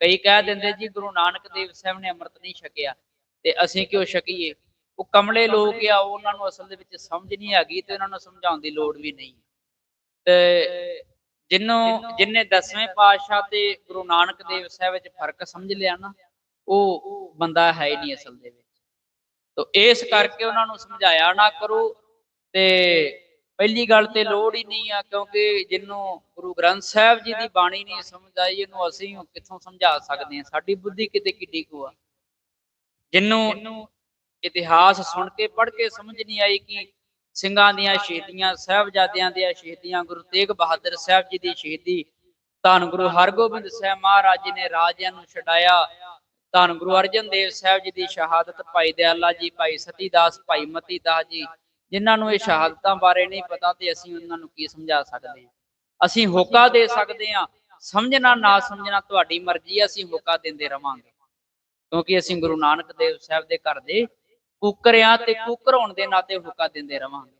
ਕਈ ਕਹਿ ਦਿੰਦੇ ਜੀ ਗੁਰੂ ਨਾਨਕ ਦੇਵ ਸਾਹਿਬ ਨੇ ਅੰਮ੍ਰਿਤ ਨਹੀਂ ਛਕਿਆ ਤੇ ਅਸੀਂ ਕਿਉਂ ਛਕੀਏ? ਉਹ ਕਮਲੇ ਲੋਕ ਆ ਉਹਨਾਂ ਨੂੰ ਅਸਲ ਦੇ ਵਿੱਚ ਸਮਝ ਨਹੀਂ ਹੈਗੀ ਤੇ ਉਹਨਾਂ ਨੂੰ ਸਮਝਾਉਣ ਦੀ ਲੋੜ ਵੀ ਨਹੀਂ। ਤੇ ਜਿੰਨੂੰ ਜਿਨਨੇ ਦਸਵੇਂ ਪਾਤਸ਼ਾਹ ਤੇ ਗੁਰੂ ਨਾਨਕ ਦੇਵ ਸਾਹਿਬ ਵਿੱਚ ਫ਼ਰਕ ਸਮਝ ਲਿਆ ਨਾ, ਉਹ ਬੰਦਾ ਹੈ ਹੀ ਨਹੀਂ ਅਸਲ ਦੇ ਵਿੱਚ। ਤੋ ਇਸ ਕਰਕੇ ਉਹਨਾਂ ਨੂੰ ਸਮਝਾਇਆ ਨਾ ਕਰੋ ਤੇ ਪਹਿਲੀ ਗੱਲ ਤੇ ਲੋੜ ਹੀ ਨਹੀਂ ਆ, ਕਿਉਂਕਿ ਜਿੰਨੂੰ ਗੁਰੂ ਗ੍ਰੰਥ ਸਾਹਿਬ ਜੀ ਦੀ ਬਾਣੀ ਨਹੀਂ ਸਮਝ ਆਈ, ਇਹਨੂੰ ਅਸੀਂ ਕਿੱਥੋਂ ਸਮਝਾ ਸਕਦੇ ਹਾਂ? ਸਾਡੀ ਬੁੱਧੀ ਕਿਤੇ ਕਿੱਡੀ ਕੁ ਆ? ਜਿੰਨੂੰ ਇਤਿਹਾਸ ਸੁਣ ਕੇ, ਪੜ੍ਹ ਕੇ ਸਮਝ ਨਹੀਂ ਆਈ ਕਿ ਸਿੰਘਾਂ ਦੀਆਂ ਸ਼ਹੀਦੀਆਂ, ਸਾਹਿਬਜ਼ਾਦਿਆਂ ਦੀਆਂ ਸ਼ਹੀਦੀਆਂ, ਗੁਰੂ ਤੇਗ ਬਹਾਦਰ ਸਾਹਿਬ ਜੀ ਦੀ ਸ਼ਹੀਦੀ, ਧੰਨ ਗੁਰੂ ਹਰਗੋਬਿੰਦ ਸਾਹਿਬ ਮਹਾਰਾਜ ਜੀ ਨੇ ਰਾਜਿਆਂ ਨੂੰ ਛਡਾਇਆ, ਧੰਨ ਗੁਰੂ ਅਰਜਨ ਦੇਵ ਸਾਹਿਬ ਜੀ ਦੀ ਸ਼ਹਾਦਤ, ਭਾਈ ਦਿਆਲਾ ਜੀ, ਭਾਈ ਸਤੀ ਦਾਸ ਭਾਈ ਮਤੀ ਦਾਸ ਜੀ ਜਿਨ੍ਹਾਂ ਨੂੰ ਇਹ ਸ਼ਹਾਦਤਾਂ ਬਾਰੇ ਨਹੀਂ ਪਤਾ ਤੇ ਅਸੀਂ ਉਹਨਾਂ ਨੂੰ ਕੀ ਸਮਝਾ ਸਕਦੇ ਹਾਂ। ਅਸੀਂ ਹੋਕਾ ਦੇ ਸਕਦੇ ਹਾਂ। ਸਮਝਣਾ ਨਾ ਸਮਝਣਾ ਤੁਹਾਡੀ ਮਰਜ਼ੀ ਹੈ ਅਸੀਂ ਹੋਕਾ ਦਿੰਦੇ ਰਵਾਂਗੇ। ਕਿਉਂਕਿ ਅਸੀਂ ਗੁਰੂ ਨਾਨਕ ਦੇਵ ਸਾਹਿਬ ਦੇ ਘਰ ਦੇ ਕੁੱਕਰਿਆਂ ਤੇ ਕੁੱਕਰ ਹੋਣ ਦੇ ਨਾਤੇ ਹੋਕਾ ਦਿੰਦੇ ਰਵਾਂਗੇ।